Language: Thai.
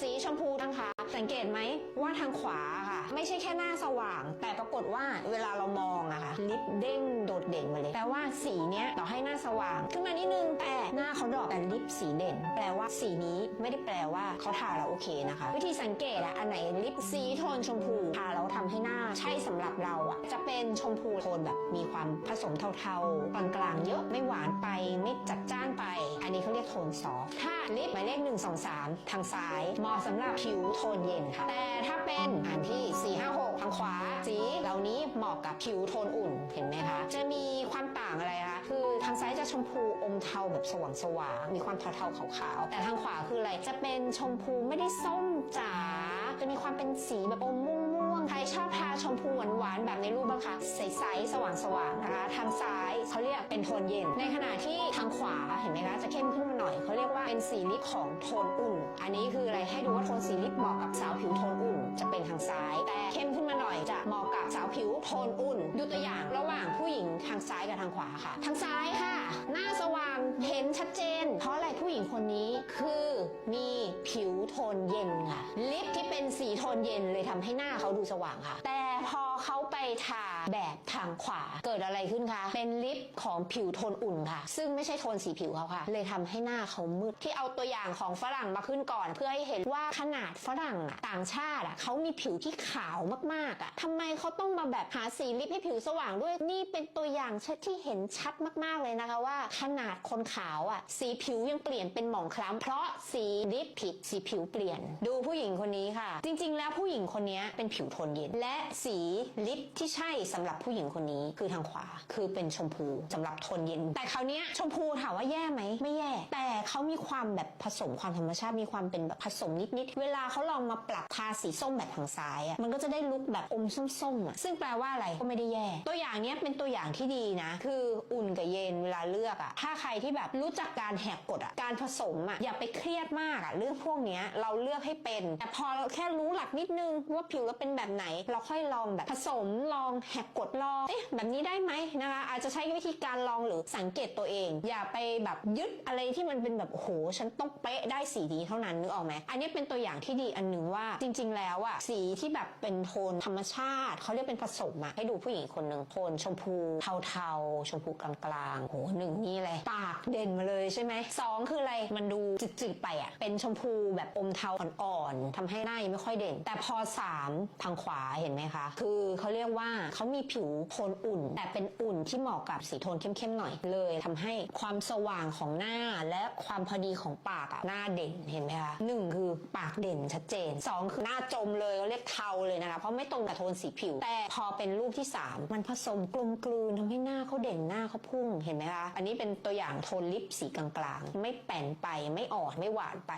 สีชมพูนะคะ สังเกตไหมว่าทางขวาค่ะ ไม่ใช่แค่หน้าสว่าง แต่ปรากฏว่าเวลาเรามองอะค่ะลิปเด้งโดดเด่นมาเลยแปลว่าสีเนี้ยต่อให้หน้าสว่าง ขึ้นมานิดนึงแต่หน้าเขาดรอกแต่ลิปสีเด่น แปลว่าสีนี้ไม่ได้แปลว่าเขาทาแล้วโอเคนะคะ วิธีสังเกตอะอันไหนลิปสีโทนชมพูทาแล้วทำให้หน้าใช่สำหรับเราอะจะเป็นชมพูโทนแบบมีความผสมเทาๆกลางๆเยอะไม่หวานไปไม่จัดจ้านไป อันนี้เขาเรียกโทนซอฟถ้าลิปหมายเลข1 2 3 ทางซ้ายเหมาะสำหรับผิวโทนเย็นค่ะ แต่ถ้าเป็นอันที่ 4 5 6 ทางขวา สีเหล่านี้เหมาะกับผิวโทนอุ่นเห็นไหมคะ จะมีความต่างอะไรคะคือทางซ้ายจะชมพูอมเทาแบบสว่างๆมีความเทาๆขาวๆแต่ทางขวาคืออะไรจะเป็นชมพูไม่ได้ส้มจ๋าจะมีความเป็นสีแบบอมม่วงๆใครชอบทาชมพูหวานๆแบบในรูป คะใสๆ สว่างๆนะคะ ทางซ้ายเขาเรียกเป็นโทนเย็น ในขณะที่ทางขวาเห็นไหมคะจะเข้มขึ้นมาหน่อยเขาเรียกว่าเป็นสีลิปของโทนอุ่น อันนี้คืออะไรให้ดูว่าโทนสีลิปเหมาะกับสาวผิวโทนอุ่น จะเป็นทางซ้าย แต่เข้มขึ้นมาหน่อยจะเหมาะกับสาวผิวโทนอุ่น ดูตัวอย่างระหว่าง ผู้หญิงทางซ้ายกับทางขวาค่ะ ทางซ้ายค่ะ หน้าสว่างเห็นชัดเจน เพราะอะไรผู้หญิงคนนี้คือมีผิวโทนเย็นค่ะ ลิปที่เป็นสีโทนเย็นเลยทำให้หน้าเขาดูสว่างค่ะ แต่พอเขาไปทาแบบทางขวาเกิดอะไรขึ้นคะเป็นลิปของผิวโทนอุ่นค่ะ ซึ่งไม่ใช่โทนสีผิวเขาค่ะ เลยทำให้หน้าเขามืดที่เอาตัวอย่างของฝรั่งมาขึ้นก่อน เพื่อให้เห็นว่าขนาดฝรั่งต่างชาติเขามีผิวที่ขาวมากๆอะทำไมเขาต้องมาแบบหาสีลิปให้ผิวสว่างด้วยนี่เป็นตัวอย่างชัดที่เห็นชัดมากๆเลยนะคะว่า ขนาดคนขาวอะสีผิวยังเปลี่ยนเป็นหมองคล้ำเพราะสีลิปผิดสีผิวเปลี่ยน ดูผู้หญิงคนนี้ค่ะ จริง ๆ แล้วผู้หญิงคนนี้เป็นผิวโทนเย็นและสีลิปที่ใช่สำหรับผู้หญิงคนนี้คือทางขวา คือเป็นชมพูสำหรับโทนเย็น แต่คราวนี้ชมพูถามว่าแย่ไหมไม่แเขามีความแบบผสมความธรรมชาติมีความเป็นแบบผสมนิดๆเวลาเขาลองมาปรับทาสีส้มแบบทางซ้ายอะมันก็จะได้ลุคแบบอมส้มๆอะซึ่งแปลว่าอะไรก็ไม่ได้แย่ ตัวอย่างเนี้ยเป็นตัวอย่างที่ดีนะ คืออุ่นกับเย็นเวลาเลือกอะถ้าใครที่แบบรู้จักการแหกกฎอะการผสมอะอย่าไปเครียดมากอะเรื่องพวกเนี้ยเราเลือกให้เป็น แต่พอเราแค่รู้หลักนิดนึงว่าผิวเราเป็นแบบไหน เราค่อยลองแบบผสมลองแหกกฎลองเอ๊ะแบบนี้ได้ไหมนะคะอาจจะใช้วิธีการลองหรือสังเกตตัวเอง อย่าไปแบบยึดอะไรที่มันเป็นแบบโอ้โห ฉันต้องเป๊ะได้สีนี้เท่านั้นนึกออกไหมอันนี้เป็นตัวอย่างที่ดีอันหนึ่งว่าจริง ๆ แล้วอะสีที่แบบเป็นโทนธรรมชาติ เขาเรียกเป็นผสมอะให้ดูผู้หญิงคนหนึ่งโทนชมพูเทาๆ ชมพูกลางๆโหหนึ่งนี่เลยปากเด่นมาเลยใช่ไหมสองคืออะไรมันดูจืดๆไปอะเป็นชมพูแบบอมเทาอ่อนๆทำให้หน้ายังไม่ค่อยเด่น แต่พอสามทางขวาเห็นไหมคะ คือเขาเรียกว่าเขามีผิวโทนอุ่น แต่เป็นอุ่นที่เหมาะกับสีโทนเข้มๆหน่อยเลยทำให้ความสว่างของหน้าและความพอดีของปากอะหน้าเด่นเห็นไหมคะหนึ่งคือปากเด่นชัดเจนสองคือหน้าจมเลยเขาเรียกเทาเลยนะคะเพราะไม่ตรงกับโทนสีผิว แต่พอเป็นรูปที่ 3 มันผสมกลมกลืนทำให้หน้าเขาเด่นหน้าเขาพุ่งเห็นไหมคะอันนี้เป็นตัวอย่างโทนลิปสีกลางๆ ไม่แป่นไปไม่อ่อนไม่หวานไป